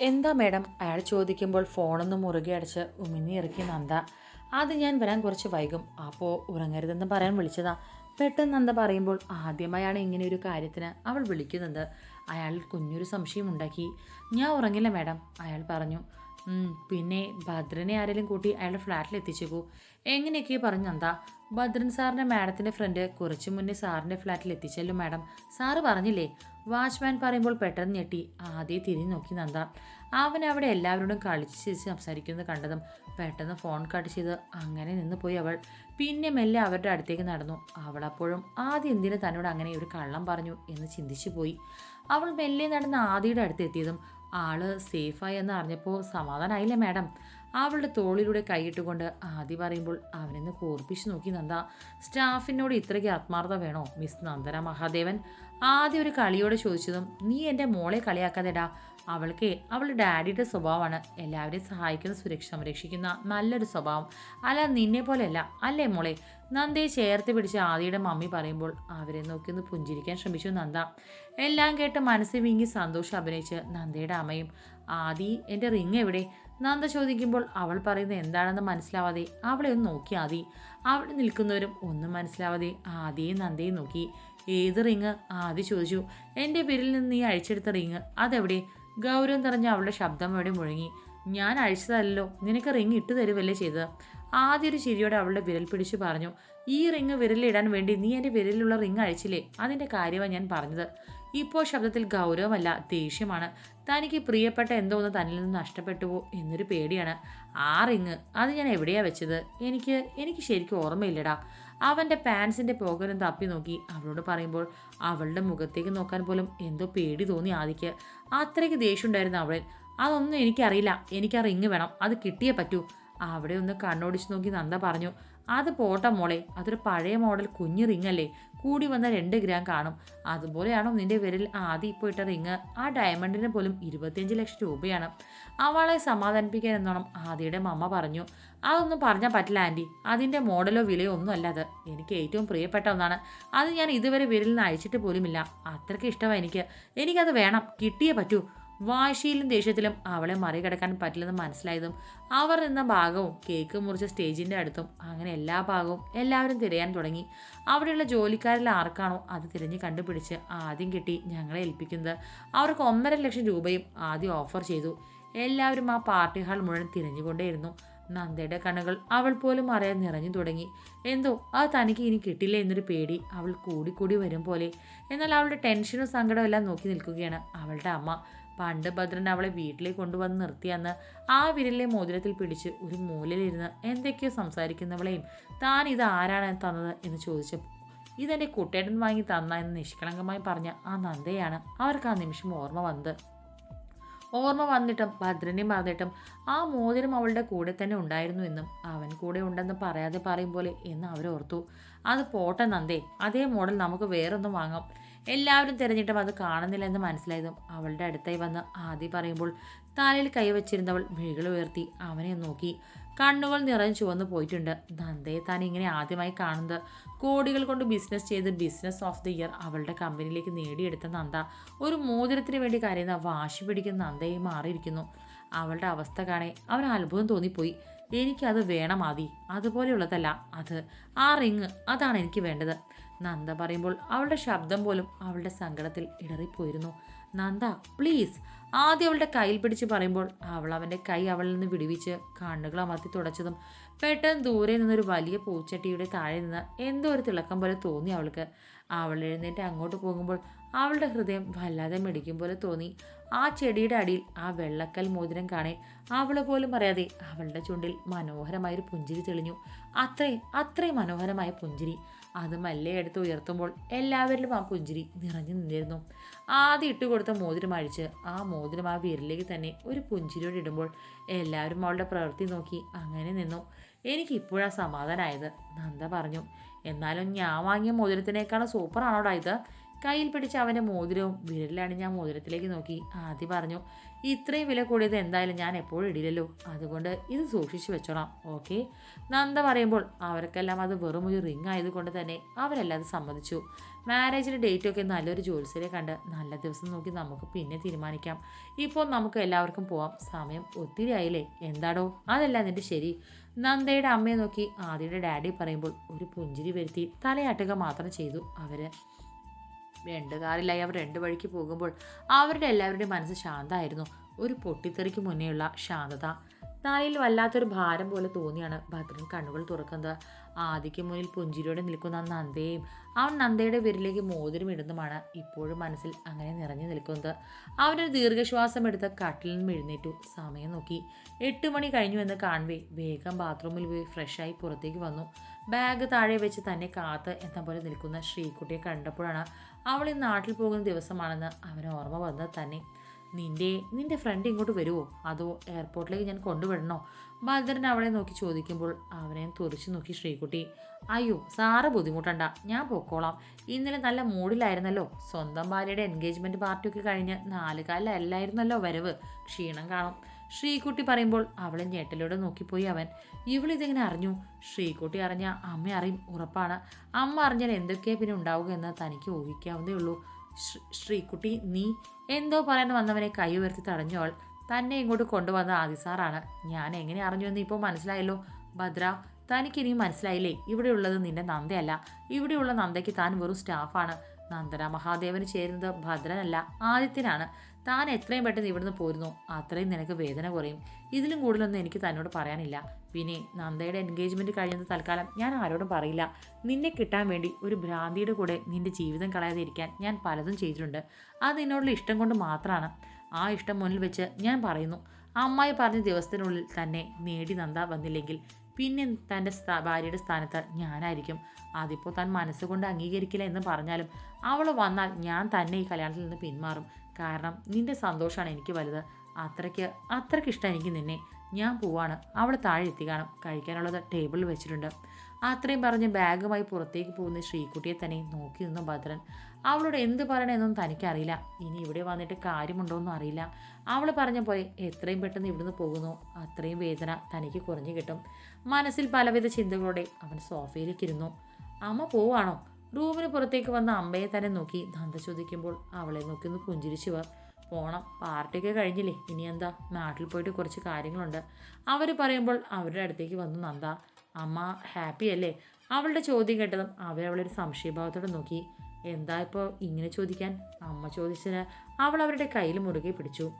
എന്താ മേഡം അയാൾ ചോദിക്കുമ്പോൾ ഫോണൊന്ന് മുറുകെ അടച്ച് ഉമിനി ഇറക്കി നന്ദ. അത് ഞാൻ വരാൻ കുറച്ച് വൈകും. അപ്പോൾ ഉറങ്ങരുതെന്ന് പറയാൻ വിളിച്ചതാ. പെട്ടെന്ന് നന്ദ പറയുമ്പോൾ ആദ്യമായാണ് ഇങ്ങനെ ഒരു കാര്യത്തിന് അവൾ വിളിക്കുന്നത്. അയാൾ കുഞ്ഞൊരു സംശയം ഉണ്ടാക്കി. ഞാൻ ഉറങ്ങില്ല മേഡം അയാൾ പറഞ്ഞു. "ഉം, പിന്നെ ഭദ്രനെ ആരെങ്കിലും കൂട്ടി അയാളുടെ ഫ്ലാറ്റിൽ എത്തിച്ചേക്കൂ. എങ്ങനെയൊക്കെ പറഞ്ഞു നന്ദ ഭദ്രൻ സാറിന്റെ മാഡത്തിന്റെ ഫ്രണ്ട് കുറച്ച് മുന്നേ സാറിന്റെ ഫ്ലാറ്റിൽ എത്തിച്ചല്ലോ മാഡം. സാറ് പറഞ്ഞില്ലേ വാച്ച്മാൻ പറയുമ്പോൾ പെട്ടെന്ന് ഞെട്ടി ആദ്യം തിരിഞ്ഞു നോക്കി നന്ദ. അവൻ അവിടെ എല്ലാവരോടും കളിച്ച് ചിരിച്ച് സംസാരിക്കുന്നത് കണ്ടതും പെട്ടെന്ന് ഫോൺ കട്ട് ചെയ്ത് അങ്ങനെ നിന്ന് പോയി അവൾ. പിന്നെ മെല്ലെ അവരുടെ അടുത്തേക്ക് നടന്നു. അവൾ അപ്പോഴും ആദ്യം എന്തിനു തന്നോട് അങ്ങനെ ഒരു കള്ളം പറഞ്ഞു എന്ന് ചിന്തിച്ചു പോയി. അവൾ മെല്ലെ നടന്ന് ആദിയുടെ അടുത്ത് എത്തിയതും ആൾ സേഫായി എന്ന് അറിഞ്ഞപ്പോൾ സമാധാനമായില്ലേ മാഡം? അവളുടെ തോളിലൂടെ കൈയിട്ടുകൊണ്ട് ആദി പറയുമ്പോൾ അവനെന്ന് കോർപ്പിച്ച് നോക്കി നന്ദ. സ്റ്റാഫിനോട് ഇത്രയ്ക്ക് ആത്മാർത്ഥത വേണോ? മിസ് നന്ദന മഹാദേവൻ. ആദ്യം ഒരു കളിയോട് ചോദിച്ചതും നീ എന്റെ മോളെ കളിയാക്കാതെടാ. അവൾക്ക് അവളുടെ ഡാഡിയുടെ സ്വഭാവമാണ്. എല്ലാവരെയും സഹായിക്കുന്ന സുരക്ഷ സംരക്ഷിക്കുന്ന നല്ലൊരു സ്വഭാവം. അല്ല നിന്നെ പോലെയല്ല. അല്ലേ മോളെ? നന്ദയെ ചേർത്ത് പിടിച്ച ആദിയുടെ മമ്മി പറയുമ്പോൾ അവരെ നോക്കി ഒന്ന് പുഞ്ചിരിക്കാൻ ശ്രമിച്ചു നന്ദ. എല്ലാം കേട്ട് മനസ്സിൽ വീങ്ങി സന്തോഷം അഭിനയിച്ച് നന്ദയുടെ അമ്മയും ആദി എന്റെ റിങ് എവിടെ? നന്ദ ചോദിക്കുമ്പോൾ അവൾ പറയുന്നത് എന്താണെന്ന് മനസ്സിലാവാതെ അവളെ ഒന്ന് നോക്കി ആദി. അവിടെ നിൽക്കുന്നവരും ഒന്നും മനസ്സിലാവാതെ ആദിയും നന്ദയും നോക്കി. ഏത് റിങ്? ആദ്യം ചോദിച്ചു. എന്റെ പേരിൽ നിന്ന് നീ അഴിച്ചെടുത്ത റിങ് അതെവിടെ? ഗൗരവം നിറഞ്ഞ അവളുടെ ശബ്ദം അവിടെ മുഴങ്ങി. ഞാൻ അഴിച്ചതല്ലോ നിനക്ക് റിങ് ഇട്ടു തരുവല്ലേ ചെയ്തത്? ആദ്യ ഒരു ചിരിയോടെ അവളുടെ വിരൽ പിടിച്ച് പറഞ്ഞു. ഈ റിങ് വിരലിടാൻ വേണ്ടി നീ എന്റെ വിരലിലുള്ള റിങ് അഴിച്ചില്ലേ? അതിന്റെ കാര്യമാണ് ഞാൻ പറഞ്ഞത്. ഇപ്പോൾ ശബ്ദത്തിൽ ഗൗരവമല്ല ദേഷ്യമാണ്. തനിക്ക് പ്രിയപ്പെട്ട എന്തോ ഒന്ന് തന്നിൽ നിന്ന് നഷ്ടപ്പെട്ടുവോ എന്നൊരു പേടിയാണ്. ആ റിങ് അത് ഞാൻ എവിടെയാണ് വെച്ചത്? എനിക്ക് എനിക്ക് ശരിക്കും ഓർമ്മയില്ലടാ. അവന്റെ പാൻസിന്റെ പോകലും തപ്പി നോക്കി. അവളോട് പറയുമ്പോൾ അവളുടെ മുഖത്തേക്ക് നോക്കാൻ പോലും എന്തോ പേടി തോന്നി ആദിക്ക്. അത്രയ്ക്ക് ദേഷ്യം ഉണ്ടായിരുന്നു അവളിൽ അതൊന്നും എനിക്കറിയില്ല. എനിക്ക് ആ റിങ് വേണം. അത് കിട്ടിയേ പറ്റൂ. അവിടെ ഒന്ന് കണ്ണോടിച്ച് നോക്കി നന്ദ പറഞ്ഞു അത് പോട്ട മോളെ അതൊരു പഴയ മോഡൽ കുഞ്ഞു റിങ് അല്ലേ? കൂടി വന്ന രണ്ട് ഗ്രാം കാണും. അതുപോലെയാണോ നിന്റെ വിരൽ ആദ്യം ഇപ്പോൾ ഇട്ട റിങ് ആ ഡയമണ്ടിന് പോലും ഇരുപത്തിയഞ്ച് ലക്ഷം രൂപയാണ്. അവളെ സമാധാനിപ്പിക്കാൻ എന്നോണം ആദിയുടെ മമ്മ പറഞ്ഞു അതൊന്നും പറഞ്ഞാൽ പറ്റില്ല ആന്റി അതിന്റെ മോഡലോ വിലയോ ഒന്നും അല്ല അത്. എനിക്ക് ഏറ്റവും പ്രിയപ്പെട്ട ഒന്നാണ്. അത് ഞാൻ ഇതുവരെ വിരലിൽ നിന്ന് അയച്ചിട്ട് പോലുമില്ല. അത്രയ്ക്ക് ഇഷ്ടമാണ് എനിക്ക്. എനിക്കത് വേണം. കിട്ടിയേ പറ്റൂ. വാശിയിലും ദേഷ്യത്തിലും അവളെ മറികടക്കാൻ പറ്റില്ലെന്ന് മനസ്സിലായതും അവർ നിന്ന ഭാഗവും കേക്ക് മുറിച്ച സ്റ്റേജിന്റെ അടുത്തും അങ്ങനെ എല്ലാ ഭാഗവും എല്ലാവരും തിരയാൻ തുടങ്ങി. അവിടെയുള്ള ജോലിക്കാരിൽ ആർക്കാണോ അത് തിരഞ്ഞ് കണ്ടുപിടിച്ച് ആദ്യം കിട്ടി ഞങ്ങളെ ഏൽപ്പിക്കുന്നത്. അവർക്ക് ഒന്നര ലക്ഷം രൂപയും ആദ്യം ഓഫർ ചെയ്തു. എല്ലാവരും ആ പാർട്ടി ഹാൾ മുഴുവൻ തിരഞ്ഞുകൊണ്ടേയിരുന്നു. നന്ദയുടെ കണ്ണുകൾ അവൾ പോലും അറിയാൻ നിറഞ്ഞു തുടങ്ങി. എന്തോ അത് തനിക്ക് ഇനി കിട്ടില്ല എന്നൊരു പേടി അവൾ കൂടിക്കൂടി വരും പോലെ. എന്നാൽ അവളുടെ ടെൻഷനും സങ്കടവും എല്ലാം നോക്കി നിൽക്കുകയാണ് അവളുടെ അമ്മ. പണ്ട് ഭദ്രൻ അവളെ വീട്ടിലേക്ക് കൊണ്ടുവന്ന് നിർത്തിയെന്ന് ആ വിരലിലെ മോതിരത്തിൽ പിടിച്ച് ഒരു മൂലയിലിരുന്ന് എന്തൊക്കെയോ സംസാരിക്കുന്നവളെയും താൻ ഇത് ആരാണ് തന്നത്? എന്ന് ചോദിച്ചപ്പോൾ ഇതെന്റെ കുട്ടേട്ടൻ വാങ്ങി തന്ന എന്ന് നിഷ്കളങ്കമായി പറഞ്ഞ ആ നന്ദയാണ് അവർക്ക് ആ നിമിഷം ഓർമ്മ വന്നത്. ഓർമ്മ വന്നിട്ടും ഭദ്രനെ മറന്നിട്ടും ആ മോതിരം അവളുടെ കൂടെ തന്നെ ഉണ്ടായിരുന്നു എന്നും അവൻ കൂടെ ഉണ്ടെന്ന് പറയാതെ പറയും പോലെ എന്ന് അവരോർത്തു. അത് പോട്ടെ നന്ദേ അതേ മോഡൽ നമുക്ക് വേറൊന്നും വാങ്ങാം. എല്ലാവരും തിരഞ്ഞിട്ടും അത് കാണുന്നില്ല എന്ന് മനസ്സിലായതും അവളുടെ അടുത്തായി വന്ന് ആദ്യം പറയുമ്പോൾ തലയിൽ കൈവച്ചിരുന്നവൾ മിഴികൾ ഉയർത്തി അവനെ നോക്കി. കണ്ണുകൾ നിറഞ്ഞു ചുവന്നു പോയിട്ടുണ്ട്. നന്ദയെ താൻ ഇങ്ങനെ ആദ്യമായി കാണുന്നത്. കോടികൾ കൊണ്ട് ബിസിനസ് ചെയ്ത് ബിസിനസ് ഓഫ് ദി ഇയർ അവളുടെ കമ്പനിയിലേക്ക് നേടിയെടുത്ത നന്ദ. ഒരു മോതിരത്തിന് വേണ്ടി കരയുന്ന വാശി പിടിക്കുന്ന നന്ദയെ മാറിയിരിക്കുന്നു. അവളുടെ അവസ്ഥ കാണെ അവൻ അത്ഭുതം തോന്നിപ്പോയി. എനിക്കത് വേണം ആദി. അതുപോലെയുള്ളതല്ല. അത് ആ റിങ്. അതാണ് എനിക്ക് വേണ്ടത്. നന്ദ പറയുമ്പോൾ അവളുടെ ശബ്ദം പോലും അവളുടെ സങ്കടത്തിൽ ഇടറിപ്പോയിരുന്നു. നന്ദ പ്ലീസ് ആദ്യം അവളുടെ കയ്യിൽ പിടിച്ച് പറയുമ്പോൾ അവൾ അവന്റെ കൈ അവളിൽ നിന്ന് വിടുവിച്ച് കണ്ണുകൾ അമർത്തി തുടച്ചതും പെട്ടെന്ന് ദൂരെ നിന്നൊരു വലിയ പൂച്ചട്ടിയുടെ താഴെ നിന്ന് എന്തോ ഒരു തിളക്കം പോലെ തോന്നി അവൾക്ക്. അവൾ എഴുന്നേറ്റ് അങ്ങോട്ട് പോകുമ്പോൾ അവളുടെ ഹൃദയം വല്ലാതെ മിടിക്കും പോലെ തോന്നി. ആ ചെടിയുടെ അടിയിൽ ആ വെള്ളക്കൽ മോതിരം കാണേ അവളെ പോലും അറിയാതെ അവളുടെ ചുണ്ടിൽ മനോഹരമായൊരു പുഞ്ചിരി തെളിഞ്ഞു. അത്രയും അത്രയും മനോഹരമായ പുഞ്ചിരി. അത് മല്ലേ എടുത്ത് ഉയർത്തുമ്പോൾ എല്ലാവരിലും ആ പുഞ്ചിരി നിറഞ്ഞു നിന്നിരുന്നു. ആദ്യം ഇട്ടുകൊടുത്ത മോതിരം അഴിച്ച് ആ മോതിരം ആ വിരലിലേക്ക് തന്നെ ഒരു പുഞ്ചിരിയോട് ഇടുമ്പോൾ എല്ലാവരും അവളുടെ പ്രവൃത്തി നോക്കി അങ്ങനെ നിന്നു. എനിക്ക് ഇപ്പോഴാണ് സമാധാനമായത് നന്ദ പറഞ്ഞു. എന്നാലും ഞാൻ വാങ്ങിയ മോതിരത്തിനേക്കാളും സൂപ്പറാണോടാ ഇത്? കയ്യിൽ പിടിച്ച അവന്റെ മോതിരവും വിരലിലാണ് ഞാൻ മോതിരത്തിലേക്ക് നോക്കി. ആദ്യം പറഞ്ഞു ഇത്രയും വില കൂടിയത് എന്തായാലും ഞാൻ എപ്പോഴും ഇടില്ലല്ലോ അതുകൊണ്ട് ഇത് സൂക്ഷിച്ചു വെച്ചോളാം. ഓക്കെ. നന്ദ പറയുമ്പോൾ അവർക്കെല്ലാം അത് വെറും ഒരു റിങ് ആയതുകൊണ്ട് തന്നെ അവരെല്ലാം അത് സമ്മതിച്ചു. മാരേജിന്റെ ഡേറ്റൊക്കെ നല്ലൊരു ജോത്സ്യരെ കണ്ട് നല്ല ദിവസം നോക്കി നമുക്ക് പിന്നെ തീരുമാനിക്കാം. ഇപ്പോൾ നമുക്ക് എല്ലാവർക്കും പോവാം. സമയം ഒത്തിരി ആയില്ലേ? എന്താടോ? അതല്ല നിന്റെ ശരി. നന്ദയുടെ അമ്മയെ നോക്കി ആദ്യയുടെ ഡാഡി പറയുമ്പോൾ ഒരു പുഞ്ചിരി വരുത്തി തലയാട്ടുക മാത്രം ചെയ്തു. അവർ രണ്ട് കാറിലായി അവർ രണ്ട് വഴിക്ക് പോകുമ്പോൾ അവരുടെ എല്ലാവരുടെയും മനസ്സ് ശാന്തമായിരുന്നു. ഒരു പൊട്ടിത്തെറിക്ക് മുന്നേയുള്ള ശാന്തത. തലയിൽ വല്ലാത്തൊരു ഭാരം പോലെ തോന്നിയാണ് ഭദ്രൻ കണ്ണുകൾ തുറക്കുന്നത്. ആദിക്ക് മുന്നിൽ പുഞ്ചിരിയോടെ നിൽക്കുന്ന നന്ദയും അവൻ നന്ദയുടെ വിരലിലേക്ക് മോതിരം ഇടുന്നതുമാണ് ഇപ്പോഴും മനസ്സിൽ അങ്ങനെ നിറഞ്ഞു നിൽക്കുന്നത്. അവനൊരു ദീർഘശ്വാസം എടുത്ത് കട്ടിൽ നിന്നും എഴുന്നേറ്റു. സമയം നോക്കി. എട്ട് മണി കഴിഞ്ഞു എന്ന് കാണുവേ. വേഗം ബാത്റൂമിൽ പോയി ഫ്രഷായി പുറത്തേക്ക് വന്നു. ബാഗ് താഴെ വെച്ച് തന്നെ കാത്ത് എന്ന പോലെ നിൽക്കുന്ന ശ്രീകുട്ടിയെ കണ്ടപ്പോഴാണ് അവൾ ഈ നാട്ടിൽ പോകുന്ന ദിവസമാണെന്ന് അവന് ഓർമ്മ വന്നത് തന്നെ. നിന്റെ നിന്റെ ഫ്രണ്ട് ഇങ്ങോട്ട് വരുമോ അതോ എയർപോർട്ടിലേക്ക് ഞാൻ കൊണ്ടുവിടണോ ഭദ്രൻ അവളെ നോക്കി ചോദിക്കുമ്പോൾ അവനെ തുറച്ചു നോക്കി ശ്രീകുട്ടി. അയ്യോ സാറ് ബുദ്ധിമുട്ടണ്ട. ഞാൻ പൊക്കോളാം. ഇന്നലെ നല്ല മൂഡിലായിരുന്നല്ലോ. സ്വന്തം ഭാര്യയുടെ എൻഗേജ്മെന്റ് പാർട്ടിയൊക്കെ കഴിഞ്ഞ് നാല് കാലല്ലായിരുന്നല്ലോ വരവ്. ക്ഷീണം കാണും. ശ്രീകുട്ടി പറയുമ്പോൾ അവളെ ഞെട്ടലോടെ നോക്കിപ്പോയി അവൻ. ഇവളിതെങ്ങനെ അറിഞ്ഞു? ശ്രീകുട്ടി അറിഞ്ഞ അമ്മ അറിയും ഉറപ്പാണ്. അമ്മ അറിഞ്ഞാൽ എന്തൊക്കെയാ പിന്നെ ഉണ്ടാവുക എന്ന് തനിക്ക് ഊഹിക്കാവുന്നേ ഉള്ളൂ. ശ്രീ- ശ്രീകുട്ടി നീ എന്തോ പറയാൻ വന്നവനെ കൈ ഉയർത്തി തടഞ്ഞോൾ തന്നെ ഇങ്ങോട്ട് കൊണ്ടുവന്ന ആദിസാറാണ് ഞാൻ എങ്ങനെ അറിഞ്ഞു എന്ന് ഇപ്പോൾ മനസ്സിലായല്ലോ. ഭദ്ര തനിക്കിനിയും മനസ്സിലായില്ലേ? ഇവിടെയുള്ളത് നിന്റെ നന്ദയല്ല. ഇവിടെയുള്ള നന്ദയ്ക്ക് താൻ വെറും സ്റ്റാഫാണ്. നന്ദന. മഹാദേവന് ചേരുന്നത് ഭദ്രനല്ല ആദിത്യനാണ്. താൻ എത്രയും പെട്ടെന്ന് ഇവിടുന്ന് പോരുന്നു. അത്രയും നിനക്ക് വേദന കുറയും. ഇതിലും കൂടുതലൊന്നും എനിക്ക് തന്നോട് പറയാനില്ല. പിന്നെ നന്ദയുടെ എൻഗേജ്മെന്റ് കഴിയുന്നത് തൽക്കാലം ഞാൻ ആരോടും പറയില്ല. നിന്നെ കിട്ടാൻ വേണ്ടി ഒരു ഭ്രാന്തിയുടെ കൂടെ നിന്റെ ജീവിതം കളയാതെ ഇരിക്കാൻ ഞാൻ പലതും ചെയ്തിട്ടുണ്ട്. അത് നിന്നോടുള്ള ഇഷ്ടം കൊണ്ട് മാത്രമാണ്. ആ ഇഷ്ടം മുന്നിൽ വെച്ച് ഞാൻ പറയുന്നു. അമ്മായി പറഞ്ഞ ദിവസത്തിനുള്ളിൽ തന്നെ നേടി നന്ദ വന്നില്ലെങ്കിൽ പിന്നെ തന്റെ ഭാര്യയുടെ സ്ഥാനത്ത് ഞാനായിരിക്കും. അതിപ്പോൾ താൻ മനസ്സുകൊണ്ട് അംഗീകരിക്കില്ല എന്ന് പറഞ്ഞാലും അവൾ വന്നാൽ ഞാൻ തന്നെ ഈ കല്യാണത്തിൽ നിന്ന് പിന്മാറും. കാരണം നിന്റെ സന്തോഷമാണ് എനിക്ക് വലുത്. അത്രയ്ക്ക് അത്രയ്ക്ക് ഇഷ്ടം എനിക്ക് നിന്നെ. ഞാൻ പോവാണ്. അവൾ താഴെ എത്തി കാണും. കഴിക്കാനുള്ളത് ടേബിളിൽ വെച്ചിട്ടുണ്ട്. അത്രയും പറഞ്ഞ് ബാഗുമായി പുറത്തേക്ക് പോകുന്ന ശ്രീകുട്ടിയെ തന്നെ നോക്കി നിന്നു ഭദ്രൻ. അവളോട് എന്ത് പറയണമെന്നൊന്നും തനിക്കറിയില്ല. ഇനി ഇവിടെ വന്നിട്ട് കാര്യമുണ്ടോയെന്നും അറിയില്ല. അവൾ പറഞ്ഞ പോലെ എത്രയും പെട്ടെന്ന് ഇവിടുന്ന് പോകുന്നു. അത്രയും വേദന തനിക്ക് കുറഞ്ഞു കിട്ടും. മനസ്സിൽ പലവിധ ചിന്തകളോടെ അവൻ സോഫയിലേക്കിരുന്നു അമ്മ പോവാണോ? റൂമിന് പുറത്തേക്ക് വന്ന അമ്മയെ തന്നെ നോക്കി ദന്ത ചോദിക്കുമ്പോൾ അവളെ നോക്കി ഒന്ന് പുഞ്ചിരിച്ചുവർ പോണം. പാർട്ടിയൊക്കെ കഴിഞ്ഞില്ലേ? ഇനി എന്താ? നാട്ടിൽ പോയിട്ട് കുറച്ച് കാര്യങ്ങളുണ്ട്. അവർ പറയുമ്പോൾ അവരുടെ അടുത്തേക്ക് വന്നു നന്ദ. അമ്മ ഹാപ്പി അല്ലേ? അവളുടെ ചോദ്യം കേട്ടതും അവരവളൊരു സംശയഭാവത്തോടെ നോക്കി. എന്താ ഇപ്പോൾ ഇങ്ങനെ ചോദിക്കാൻ? അമ്മ ചോദിച്ചതിന് അവൾ അവരുടെ കയ്യിൽ മുറുകെ പിടിച്ചു.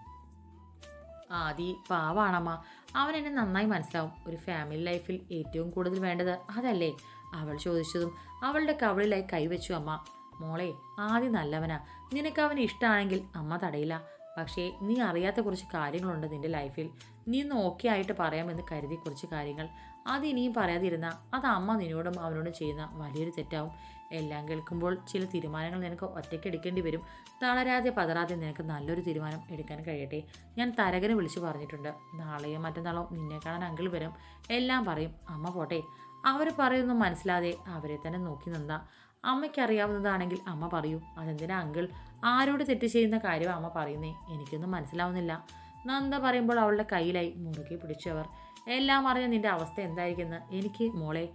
ആദി പാവാണമ്മ. അവൻ എന്നെ നന്നായി മനസ്സിലാവും. ഒരു ഫാമിലി ലൈഫിൽ ഏറ്റവും കൂടുതൽ വേണ്ടത് അതല്ലേ? അവൾ ചോദിച്ചതും അവളുടെ കവളിലായി കൈവച്ചു അമ്മ. മോളെ ആദി നല്ലവനാ. നിനക്ക് അവന് ഇഷ്ടമാണെങ്കിൽ അമ്മ തടയില്ല. പക്ഷേ നീ അറിയാത്ത കുറച്ച് കാര്യങ്ങളുണ്ട് നിന്റെ ലൈഫിൽ. നീ ഒന്ന് ഓക്കെ ആയിട്ട് പറയാമെന്ന് കരുതി കുറച്ച് കാര്യങ്ങൾ. അത് ഇനിയും പറയാതിരുന്ന അത് അമ്മ നിന്നോടും അവനോടും ചെയ്യുന്ന വലിയൊരു തെറ്റാവും. എല്ലാം കേൾക്കുമ്പോൾ ചില തീരുമാനങ്ങൾ നിനക്ക് ഒറ്റയ്ക്ക് എടുക്കേണ്ടി വരും. തളരാതെ പതറാതെ നിനക്ക് നല്ലൊരു തീരുമാനം എടുക്കാൻ കഴിയട്ടെ. ഞാൻ തരകനെ വിളിച്ചു പറഞ്ഞിട്ടുണ്ട്. നാളെയോ മറ്റന്നാളോ നിന്നെ കാണാൻ അങ്കിൾ വരും. എല്ലാം പറയും. അമ്മ പോട്ടെ. അവർ പറയുന്നു മനസ്സിലാതെ അവരെ തന്നെ നോക്കി നിന്ന. അമ്മയ്ക്ക് അറിയാവുന്നതാണെങ്കിൽ അമ്മ പറയൂ. അതെന്തിനാ അങ്കിൾ? ആരോട് തെറ്റ് ചെയ്യുന്ന കാര്യം അമ്മ പറയുന്നേ? എനിക്കൊന്നും മനസ്സിലാവുന്നില്ല. നന്ദ പറയുമ്പോൾ അവളുടെ കയ്യിലായി മുറുകെ പിടിച്ചവർ. എല്ലാം അറിഞ്ഞ നിന്റെ അവസ്ഥ എന്തായിരിക്കുന്നു? എനിക്ക് മോളെ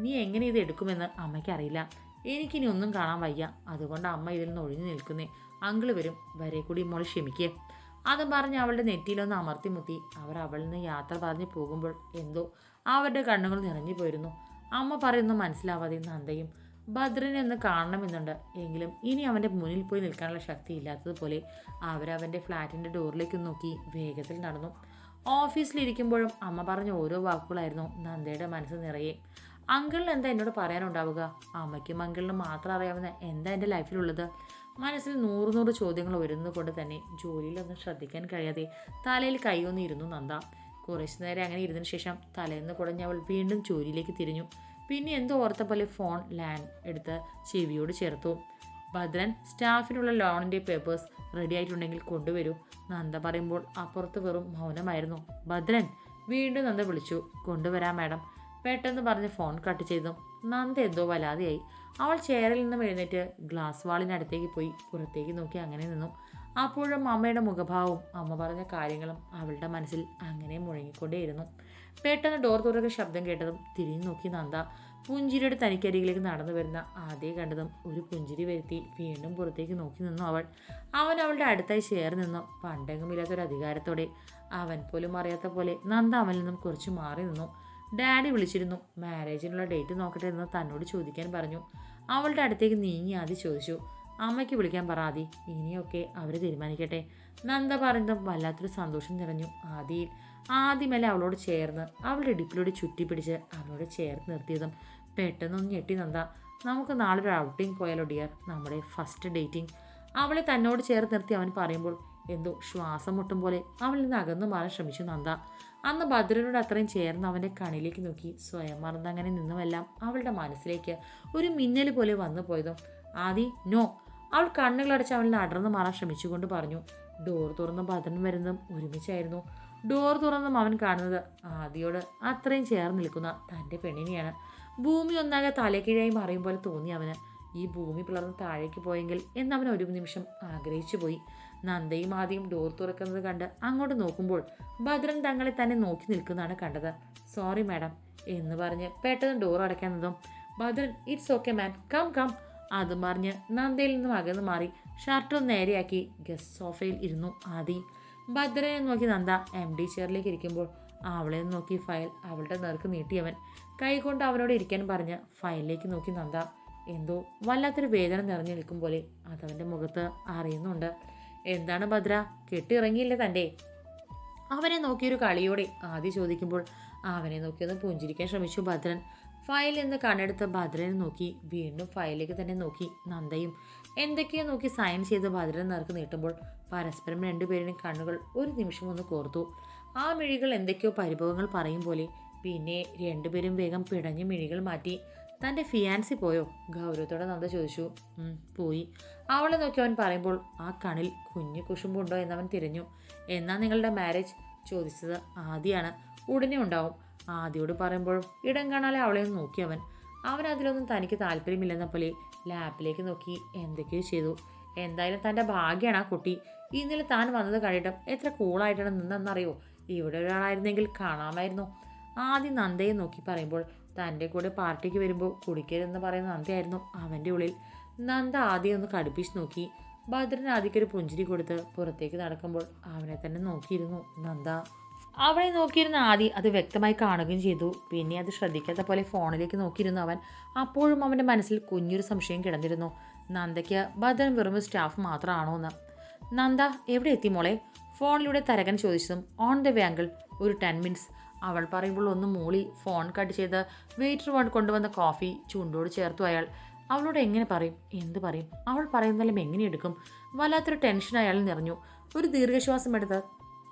നീ എങ്ങനെ ഇത് എടുക്കുമെന്ന് അമ്മയ്ക്കറിയില്ല. എനിക്കിനി ഒന്നും കാണാൻ വയ്യ. അതുകൊണ്ട് അമ്മ ഇതിൽ നിന്ന് ഒഴിഞ്ഞു നിൽക്കുന്നേ. അങ്കിൾ വരും. വരെ കൂടി മോളെ ക്ഷമിക്കേ. അതും പറഞ്ഞ് അവളുടെ നെറ്റിയിലൊന്ന് അമർത്തി മുത്തി. അവർ അവളിൽ നിന്ന് യാത്ര പറഞ്ഞ് പോകുമ്പോൾ എന്തോ അവരുടെ കണ്ണുകൾ നിറഞ്ഞു പോയിരുന്നു. അമ്മ പറയുന്നു മനസ്സിലാവാതെ നന്ദയും ഭദ്രനെ ഒന്ന് കാണണമെന്നുണ്ട്. എങ്കിലും ഇനി അവന്റെ മുന്നിൽ പോയി നിൽക്കാനുള്ള ശക്തി ഇല്ലാത്തതുപോലെ അവരവന്റെ ഫ്ലാറ്റിന്റെ ഡോറിലേക്ക് നോക്കി വേഗത്തിൽ നടന്നു. ഓഫീസിലിരിക്കുമ്പോഴും അമ്മ പറഞ്ഞ ഓരോ വാക്കുകളായിരുന്നു നന്ദയുടെ മനസ്സ് നിറയെ. അങ്കിളിന് എന്താ എന്നോട് പറയാനുണ്ടാവുക? അമ്മയ്ക്കും അങ്കിളിനും മാത്രം അറിയാവുന്ന എന്താ എന്റെ ലൈഫിലുള്ളത്? മനസ്സിൽ നൂറ് നൂറ് ചോദ്യങ്ങൾ വരുന്നത് കൊണ്ട് തന്നെ ജോലിയിലൊന്നും ശ്രദ്ധിക്കാൻ കഴിയാതെ തലയിൽ കൈയൊന്നിരുന്നു നന്ദ. കുറച്ചു നേരം അങ്ങനെ ഇരുന്നതിന് ശേഷം തലേന്ന് കുടഞ്ഞവൾ വീണ്ടും ജോലിയിലേക്ക് തിരിഞ്ഞു. പിന്നെ എന്തോ ഓർത്ത പോലെ ഫോൺ ലാൻഡ് എടുത്ത് ചെവിയോട് ചേർത്തു. ഭദ്രൻ സ്റ്റാഫിനുള്ള ലോണിന്റെ പേപ്പേഴ്സ് റെഡി ആയിട്ടുണ്ടെങ്കിൽ കൊണ്ടുവരൂ. നന്ദ പറയുമ്പോൾ അപ്പുറത്ത് വെറും മൗനമായിരുന്നു. ഭദ്രൻ വീണ്ടും നന്ദ വിളിച്ചു. കൊണ്ടുവരാം മാഡം. പെട്ടെന്ന് പറഞ്ഞ് ഫോൺ കട്ട് ചെയ്തു. നന്ദ എന്തോ വല്ലാതെയായി. അവൾ ചെയറിൽ നിന്നും എഴുന്നേറ്റ് ഗ്ലാസ് വാളിനടുത്തേക്ക് പോയി പുറത്തേക്ക് നോക്കി അങ്ങനെ നിന്നു. അപ്പോഴും അമ്മയുടെ മുഖഭാവവും അമ്മ പറഞ്ഞ കാര്യങ്ങളും അവളുടെ മനസ്സിൽ അങ്ങനെ മുഴങ്ങിക്കൊണ്ടേയിരുന്നു. പെട്ടെന്ന് ഡോർ തുറക്ക ശബ്ദം കേട്ടതും തിരിഞ്ഞു നോക്കി നന്ദ. പുഞ്ചിരിയുടെ തനിക്കരികിലേക്ക് നടന്നു വരുന്ന ആദ്യം കണ്ടതും ഒരു പുഞ്ചിരി വരുത്തി വീണ്ടും പുറത്തേക്ക് നോക്കി നിന്നു അവൾ. അവൻ അവളുടെ അടുത്തായി ചേർന്ന് നിന്നു. പണ്ടെങ്ങുമില്ലാത്തൊരു അധികാരത്തോടെ അവൻ പോലും അറിയാത്ത പോലെ നന്ദ അവനിൽ നിന്നും കുറച്ച് മാറി നിന്നു. ഡാഡി വിളിച്ചിരുന്നു. മാരേജിനുള്ള ഡേറ്റ് നോക്കട്ടെ എന്ന് തന്നോട് ചോദിക്കാൻ പറഞ്ഞു. അവളുടെ അടുത്തേക്ക് നീങ്ങി ആദ്യം ചോദിച്ചു. അമ്മയ്ക്ക് വിളിക്കാൻ പറ ആദി. ഇനിയൊക്കെ അവർ തീരുമാനിക്കട്ടെ. നന്ദ പറഞ്ഞതും വല്ലാത്തൊരു സന്തോഷം നിറഞ്ഞു. ആദിയിൽ ആദ്യമല്ലേ അവളോട് ചേർന്ന് അവളുടെ ഇടുപ്പിലൂടെ ചുറ്റി പിടിച്ച് അവളോട് ചേർത്ത് നിർത്തിയതും പെട്ടെന്നൊന്ന് ഞെട്ടി നന്ദ നമുക്ക് നാളെ ഒരു ഔട്ടിംഗ് പോയാലോ ഡിയർ നമ്മുടെ ഫസ്റ്റ് ഡേറ്റിംഗ് അവളെ തന്നോട് ചേർത്ത് നിർത്തി അവൻ പറയുമ്പോൾ എന്തോ ശ്വാസം മുട്ടും പോലെ അവളിൽ നിന്ന് അകന്നു മാറാൻ ശ്രമിച്ചു നന്ദ. അന്ന് ഭദ്രനോട് അത്രയും ചേർന്ന് അവന്റെ കണിലേക്ക് നോക്കി സ്വയം മറന്നങ്ങനെ നിന്നുമെല്ലാം അവളുടെ മനസ്സിലേക്ക് ഒരു മിന്നൽ പോലെ വന്നു പോയതും. ആദി നോ അവൾ കണ്ണുകളടച്ച് അവളിൽ അടർന്നു മാറാൻ ശ്രമിച്ചുകൊണ്ട് പറഞ്ഞു. ഡോർ തുറന്നും ഭദ്രൻ വരുന്നതും ഒരുമിച്ചായിരുന്നു. ഡോർ തുറന്നും അവൻ കാണുന്നത്. ആദിയോട് അത്രയും ചേർന്ന് നിൽക്കുന്ന തന്റെ പെണ്ണിനെയാണ്. ഭൂമി ഒന്നാകെ തലക്കീഴായി മറിയും പോലെ തോന്നി അവന്. ഈ ഭൂമി പിളർന്ന് താഴേക്ക് പോയെങ്കിൽ എന്നവൻ ഒരു നിമിഷം ആഗ്രഹിച്ചു പോയി. നന്ദയും ആദ്യം ഡോർ തുറക്കുന്നത് കണ്ട് അങ്ങോട്ട് നോക്കുമ്പോൾ ഭദ്രൻ തങ്ങളെ തന്നെ നോക്കി നിൽക്കുന്നതാണ് കണ്ടത്. സോറി മാഡം എന്ന് പറഞ്ഞ് പെട്ടെന്ന് door അടയ്ക്കുന്നതും Bhadran it's okay man come come അതും പറഞ്ഞ് നന്ദയിൽ നിന്നും അകന്നു മാറി ഷർട്ടും നേരെയാക്കി ഗസ്റ്റ് സോഫയിൽ ഇരുന്നു ആദി. ഭദ്രനെ നോക്കി നന്ദ എം ഡി ചെയറിലേക്ക് ഇരിക്കുമ്പോൾ അവളെ നോക്കി ഫയൽ അവളുടെ നേർക്ക് നീട്ടിയവൻ. കൈകൊണ്ട് അവനോട് ഇരിക്കാൻ പറഞ്ഞ് ഫയലിലേക്ക് നോക്കി നന്ദ. എന്തോ വല്ലാത്തൊരു വേദന നിറഞ്ഞു നിൽക്കും പോലെ അതവന്റെ മുഖത്ത് അറിയുന്നുണ്ട്. എന്താണ് ഭദ്ര? കെട്ടിറങ്ങിയില്ല തന്റെ അവനെ നോക്കിയൊരു കളിയോടെ ആദ്യം ചോദിക്കുമ്പോൾ അവനെ നോക്കിയൊന്ന് പുഞ്ചിരിക്കാൻ ശ്രമിച്ചു ഭദ്രൻ. ഫയൽ എന്ന് കണ്ണെടുത്ത് ഭദ്രനെ നോക്കി വീണ്ടും ഫയലിലേക്ക് തന്നെ നോക്കി നന്ദയും. എന്തൊക്കെയോ നോക്കി സൈൻ ചെയ്ത് ഭദ്രൻ നേർക്ക് നീട്ടുമ്പോൾ പരസ്പരം രണ്ടുപേരുടെയും കണ്ണുകൾ ഒരു നിമിഷം ഒന്ന് കോർത്തു. ആ മിഴികൾ എന്തൊക്കെയോ പരിഭവങ്ങൾ പറയും പോലെ. പിന്നെ രണ്ടുപേരും വേഗം പിടഞ്ഞ് മിഴികൾ മാറ്റി. തന്റെ ഫിയാൻസി പോയോ? ഗൗരവത്തോടെ നന്ദ ചോദിച്ചു. പോയി. അവളെ നോക്കി അവൻ പറയുമ്പോൾ ആ കണിൽ കുഞ്ഞു കുശുമ്പുണ്ടോ? എന്നവൻ തിരഞ്ഞു. എന്നാ നിങ്ങളുടെ മാരേജ് ചോദിച്ചത് ആദ്യമാണ് ഉടനെ ഉണ്ടാവും. ആദ്യോട് പറയുമ്പോഴും ഇടം കാണാതെ അവളെ നോക്കി അവൻ. അവൻ അതിലൊന്നും തനിക്ക് താല്പര്യമില്ലെന്ന പോലെ ലാപ്പിലേക്ക് നോക്കി. എന്തൊക്കെയോ ചെയ്തു. എന്തായാലും തന്റെ ഭാഗ്യമാണ് ആ കുട്ടി. ഇന്നലെ താൻ വന്നത് കഴിയട്ടും എത്ര കൂളായിട്ടാണ് നിന്നെന്നറിയോ ഇവിടെ ഒരാളായിരുന്നെങ്കിൽ കാണാമായിരുന്നു. ആദ്യം നന്ദയെ നോക്കി പറയുമ്പോൾ തന്റെ കൂടെ പാർട്ടിക്ക് വരുമ്പോൾ കുടിക്കരുതെന്ന് പറയുന്ന നന്ദയായിരുന്നു അവന്റെ ഉള്ളിൽ. നന്ദ ആദ്യം ഒന്ന് കടുപ്പിച്ച് നോക്കി. ഭദ്രൻ ആദ്യക്കൊരു പുഞ്ചിരി കൊടുത്ത് പുറത്തേക്ക് നടക്കുമ്പോൾ അവനെ തന്നെ നോക്കിയിരുന്നു നന്ദ. അവളെ നോക്കിയിരുന്ന ആദി അത് വ്യക്തമായി കാണുകയും ചെയ്തു. പിന്നെ അത് ശ്രദ്ധിക്കാത്ത പോലെ ഫോണിലേക്ക് നോക്കിയിരുന്നു അവൻ. അപ്പോഴും അവന്റെ മനസ്സിൽ കുഞ്ഞൊരു സംശയം കിടന്നിരുന്നു. നന്ദയ്ക്ക് ബദൻ വെറും സ്റ്റാഫ് മാത്രമാണോ എന്ന് നന്ദ എവിടെ എത്തി മോളെ? ഫോണിലൂടെ തരകൻ ചോദിച്ചതും ഓൺ ദ വേ അങ്കിൾ ഒരു ടെൻ മിനിറ്റ്സ് അവൾ പറയുമ്പോൾ ഒന്ന് മൂളി ഫോൺ കട്ട് ചെയ്ത് വെയിറ്റർ വൺ കൊണ്ടുവന്ന കോഫി ചൂണ്ടോട് ചേർത്തു അയാൾ. അവളോട് എങ്ങനെ പറയും? എന്ത് പറയും? അവൾ പറയുന്നതെല്ലാം എങ്ങനെ എടുക്കും? വല്ലാത്തൊരു ടെൻഷൻ അയാൾ നിറഞ്ഞു. ഒരു ദീർഘശ്വാസം എടുത്ത്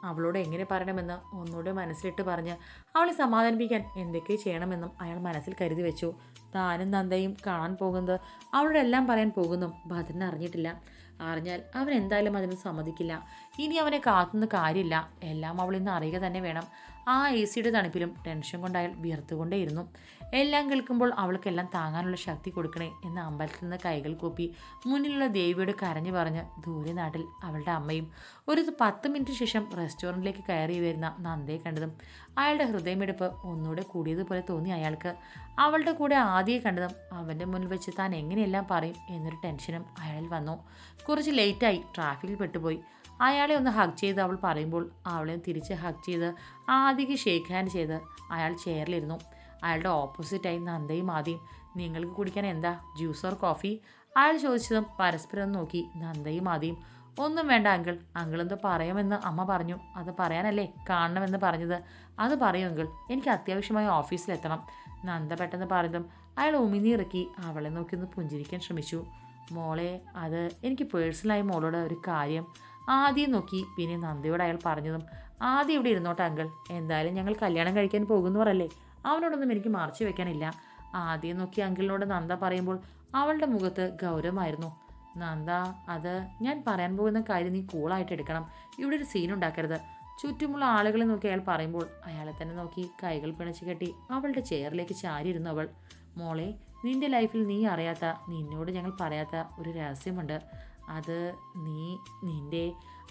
അവളോട് എങ്ങനെ പറയണമെന്ന് ഒന്നുകൂടെ മനസ്സിലിട്ട് പറഞ്ഞ് അവളെ സമാധാനിപ്പിക്കാൻ എന്തൊക്കെ ചെയ്യണമെന്നും അയാൾ മനസ്സിൽ കരുതി വെച്ചു. താനും നന്ദയും കാണാൻ പോകുന്നത് അവളോട് എല്ലാം പറയാൻ പോകുന്നു ഭദ്രൻ അറിഞ്ഞിട്ടില്ല. അറിഞ്ഞാൽ അവൻ എന്തായാലും അതിന് സമ്മതിക്കില്ല. ഇനി അവനെ കാത്തുന്ന കാര്യമില്ല. എല്ലാം അവൾ ഇന്ന് അറിയുക തന്നെ വേണം. ആ എ സിയുടെ തണുപ്പിലും ടെൻഷൻ കൊണ്ടായാൽ അയാൾ വിയർത്തുകൊണ്ടേയിരുന്നു. എല്ലാം കേൾക്കുമ്പോൾ അവൾക്കെല്ലാം താങ്ങാനുള്ള ശക്തി കൊടുക്കണേ എന്ന് അമ്പലത്തിൽ നിന്ന് കൈകൾ കൂപ്പി മുന്നിലുള്ള ദേവിയോട് കരഞ്ഞു പറഞ്ഞ് ദൂരെ നാട്ടിൽ അവളുടെ അമ്മയും ഒരു പത്ത് മിനിറ്റ് ശേഷം റെസ്റ്റോറന്റിലേക്ക് കയറി വരുന്ന നന്ദയെ കണ്ടതും അയാളുടെ ഹൃദയമെടുപ്പ് ഒന്നുകൂടെ കൂടിയതുപോലെ തോന്നി അയാൾക്ക്. അവളുടെ കൂടെ ആദ്യം കണ്ടതും അവന്റെ മുന്നിൽ വെച്ച് താൻ എങ്ങനെയെല്ലാം പറയും എന്നൊരു ടെൻഷനും അയാളിൽ വന്നു. കുറച്ച് ലേറ്റായി ട്രാഫിക്കിൽ പെട്ടുപോയി. അയാളെ ഒന്ന് ഹഗ് ചെയ്ത് അവൾ പറയുമ്പോൾ അവളെ തിരിച്ച് ഹഗ് ചെയ്ത് ആദ്യക്ക് ഷേക്ക് ഹാൻഡ് ചെയ്ത് അയാൾ ചെയറിലിരുന്നു അയാളുടെ ഓപ്പോസിറ്റായി നന്ദയും ആദ്യം നിങ്ങൾക്ക് കുടിക്കാൻ എന്താ? ജ്യൂസ് ഓർ കോഫി അയാൾ ചോദിച്ചതും പരസ്പരം നോക്കി നന്ദയും ആദ്യം ഒന്നും വേണ്ട അങ്കിൾ എന്തോ പറയാമെന്ന് അമ്മ പറഞ്ഞു. അത് പറയാനല്ലേ കാണണമെന്ന് പറഞ്ഞത്. അത് പറയൂ അങ്കിൾ എനിക്ക് അത്യാവശ്യമായി ഓഫീസിലെത്തണം നന്ദ പെട്ടെന്ന് പറഞ്ഞതും അയാൾ ഉമിനീറക്കി അവളെ നോക്കി ഒന്ന് പുഞ്ചിരിക്കാൻ ശ്രമിച്ചു. മോളെ അത് എനിക്ക് പേഴ്സണലായി മോളോട് ഒരു കാര്യം ആദ്യം നോക്കി. പിന്നെ നന്ദിയോട് അയാൾ പറഞ്ഞതും ആദ്യം ഇവിടെ ഇരുന്നോട്ടെ അങ്കിൾ. എന്തായാലും ഞങ്ങൾ കല്യാണം കഴിക്കാൻ പോകുന്നവരല്ലേ? അവനോടൊന്നും എനിക്ക് മറച്ചു വെക്കാനില്ല. ആദ്യം നോക്കി അങ്കിളിനോട് നന്ദ പറയുമ്പോൾ അവളുടെ മുഖത്ത് ഗൗരവമായിരുന്നു. നന്ദ അത് ഞാൻ പറയാൻ പോകുന്ന കാര്യം നീ കൂളായിട്ട് എടുക്കണം. ഇവിടെ ഒരു സീൻ ഉണ്ടാക്കരുത്. ചുറ്റുമുള്ള ആളുകളെ നോക്കി അയാൾ പറയുമ്പോൾ അയാളെ തന്നെ നോക്കി കൈകൾ പിണച്ച് കെട്ടി അവളുടെ ചെയറിലേക്ക് ചാരിയിരുന്നു അവൾ. മോളെ നിന്റെ ലൈഫിൽ നീ അറിയാത്ത നിന്നോട് ഞങ്ങൾ പറയാത്ത ഒരു രഹസ്യമുണ്ട്. അത് നീ നിന്റെ.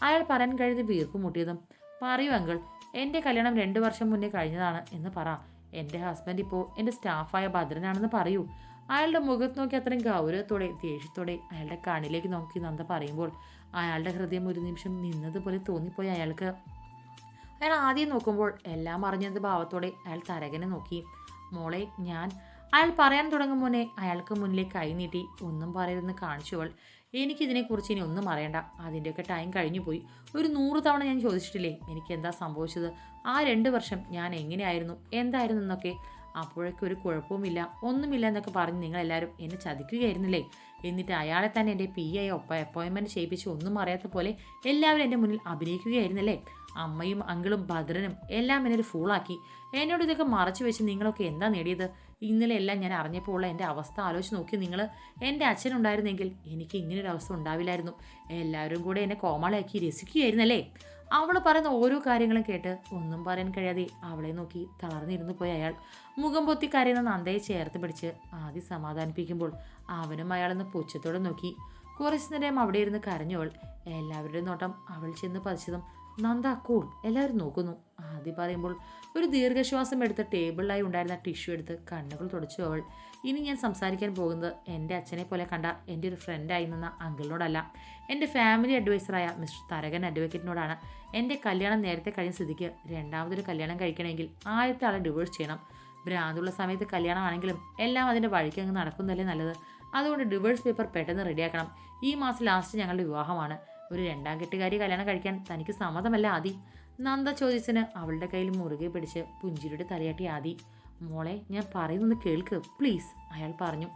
അയാൾ പറയാൻ കഴിഞ്ഞ് വീർപ്പ് മുട്ടിയതും പറയൂ അങ്കിൾ എന്റെ കല്യാണം രണ്ട് വർഷം മുന്നേ കഴിഞ്ഞതാണ് എന്ന് പറ. എന്റെ ഹസ്ബൻഡ് ഇപ്പോൾ എന്റെ സ്റ്റാഫായ ഭദ്രനാണെന്ന് പറയൂ. അയാളുടെ മുഖത്ത് നോക്കി അത്രയും ഗൗരവത്തോടെ ദേഷ്യത്തോടെ അയാളുടെ കണ്ണിലേക്ക് നോക്കി നന്ദ പറയുമ്പോൾ അയാളുടെ ഹൃദയം ഒരു നിമിഷം നിന്നതുപോലെ തോന്നിപ്പോയി അയാൾക്ക്. അയാൾ ആദ്യം നോക്കുമ്പോൾ എല്ലാം അറിഞ്ഞത് ഭാവത്തോടെ അയാൾ തരകനെ നോക്കി. മോളെ ഞാൻ അയാൾ പറയാൻ തുടങ്ങും മുന്നേ അയാൾക്ക് മുന്നിലേക്ക് കൈ നീട്ടി ഒന്നും പറയരുതെന്ന് കാണിച്ചവൾ എനിക്കിതിനെക്കുറിച്ച് ഇനി ഒന്നും അറിയണ്ട. അതിന്റെയൊക്കെ ടൈം കഴിഞ്ഞു പോയി. ഒരു നൂറ് തവണ ഞാൻ ചോദിച്ചിട്ടില്ലേ എനിക്ക് എന്താ സംഭവിച്ചത്? ആ രണ്ട് വർഷം ഞാൻ എങ്ങനെയായിരുന്നു? എന്തായിരുന്നു എന്നൊക്കെ. അപ്പോഴൊക്കെ ഒരു കുഴപ്പവുമില്ല ഒന്നുമില്ല എന്നൊക്കെ പറഞ്ഞ് നിങ്ങളെല്ലാവരും എന്നെ ചതിക്കുകയായിരുന്നില്ലേ? എന്നിട്ട് അയാളെ തന്നെ എന്റെ പി ഐ ഒപ്പ അപ്പോയിൻമെന്റ് ചെയ്യിപ്പിച്ച് ഒന്നും അറിയാത്ത പോലെ എല്ലാവരും എന്റെ മുന്നിൽ അഭിനയിക്കുകയായിരുന്നല്ലേ? അമ്മയും അങ്കിളും ഭദ്രനും എല്ലാം എന്നെ ഒരു ഫൂളാക്കി എന്നോട് ഇതൊക്കെ മറച്ചു വെച്ച് നിങ്ങളൊക്കെ എന്താ നേടിയത്? ഇന്നലെ എല്ലാം ഞാൻ അറിഞ്ഞപ്പോൾ ഉള്ള എന്റെ അവസ്ഥ ആലോചിച്ച് നോക്കി നിങ്ങൾ എന്റെ അച്ഛനുണ്ടായിരുന്നെങ്കിൽ എനിക്ക് ഇങ്ങനെ ഒരു അവസ്ഥ ഉണ്ടാവില്ലായിരുന്നു. എല്ലാവരും കൂടെ എന്നെ കോമാളിയാക്കി രസിക്കുകയായിരുന്നല്ലേ? അവൾ പറയുന്ന ഓരോ കാര്യങ്ങളും കേട്ട് ഒന്നും പറയാൻ കഴിയാതെ അവളെ നോക്കി തളർന്നിരുന്നു പോയി അയാൾ. മുഖം പൊത്തി കരയുന്ന നന്ദയെ ചേർത്ത് പിടിച്ച് ആദ്യം സമാധാനിപ്പിക്കുമ്പോൾ അവനും അയാളെന്ന് പുച്ഛത്തോടെ നോക്കി. കുറച്ചു നേരം അവിടെ ഇരുന്ന് കരഞ്ഞവൾ എല്ലാവരുടെയും നോട്ടം അവൾ ചെന്ന് പതിച്ചതും നന്ദ കൂൾ എല്ലാവരും നോക്കുന്നു. ആദ്യം പറയുമ്പോൾ ഒരു ദീർഘശ്വാസം എടുത്ത് ടേബിളിലായി ഉണ്ടായിരുന്ന ടിഷ്യൂ എടുത്ത് കണ്ണുകൾ തുടച്ചു അവൾ. ഇനി ഞാൻ സംസാരിക്കാൻ പോകുന്നത് എന്റെ അച്ഛനെ പോലെ കണ്ട എന്റെ ഒരു ഫ്രണ്ടായി നിന്ന അങ്കിളിനോടല്ല. എന്റെ ഫാമിലി അഡ്വൈസറായ മിസ്റ്റർ തരകൻ അഡ്വക്കേറ്റിനോടാണ് എന്റെ കല്യാണം നേരത്തെ കഴിഞ്ഞ സ്ഥിതിക്ക് രണ്ടാമതൊരു കല്യാണം കഴിക്കണമെങ്കിൽ ആദ്യത്തെ ആളെ ഡിവോഴ്സ് ചെയ്യണം. ഭ്രാന്തുള്ള സമയത്ത് കല്യാണമാണെങ്കിലും എല്ലാം അതിന്റെ വഴിക്ക് അങ്ങ് നടക്കുന്നതല്ലേ നല്ലത്. അതുകൊണ്ട് ഡിവോഴ്സ് പേപ്പർ പെട്ടെന്ന് റെഡിയാക്കണം ഈ മാസം ലാസ്റ്റ് ഞങ്ങളുടെ വിവാഹമാണ്. ഒരു രണ്ടാം കെട്ടുകാരി കല്യാണം കഴിക്കാൻ തനിക്ക് സമ്മതമല്ല ആദി. നന്ദ ചോദിച്ചതിന് അവളുടെ കയ്യിൽ മുറുകെ പിടിച്ച് പുഞ്ചിരിയുടെ തലയാട്ടി ആദി. മോളെ ഞാൻ പറയുന്നത് കേൾക്ക് പ്ലീസ് അയാൾ പറഞ്ഞു.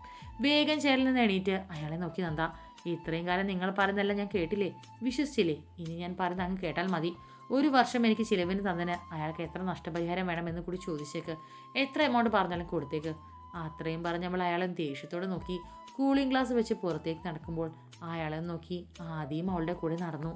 വേഗം ചേരലിൽ നിന്ന് എണീറ്റ് അയാളെ നോക്കി നന്ദ. ഇത്രയും കാലം നിങ്ങൾ പറയുന്നതെല്ലാം ഞാൻ കേട്ടില്ലേ? വിശ്വസിച്ചില്ലേ? ഇനി ഞാൻ പറയുന്നത് അങ്ങ് കേട്ടാൽ മതി. ഒരു വർഷം എനിക്ക് ചിലവിന് തന്നതിന് അയാൾക്ക് എത്ര നഷ്ടപരിഹാരം വേണമെന്ന് കൂടി ചോദിച്ചേക്ക്. എത്ര എമൗണ്ട് പറഞ്ഞാലും കൊടുത്തേക്ക്. അത്രയും പറഞ്ഞ് നമ്മൾ അയാളെ ദേഷ്യത്തോടെ നോക്കി. കൂളിംഗ് ഗ്ലാസ് വെച്ച് പുറത്തേക്ക് നടക്കുമ്പോൾ അയാളെ നോക്കി. ആദ്യം അവളുടെ കൂടെ നടന്നു.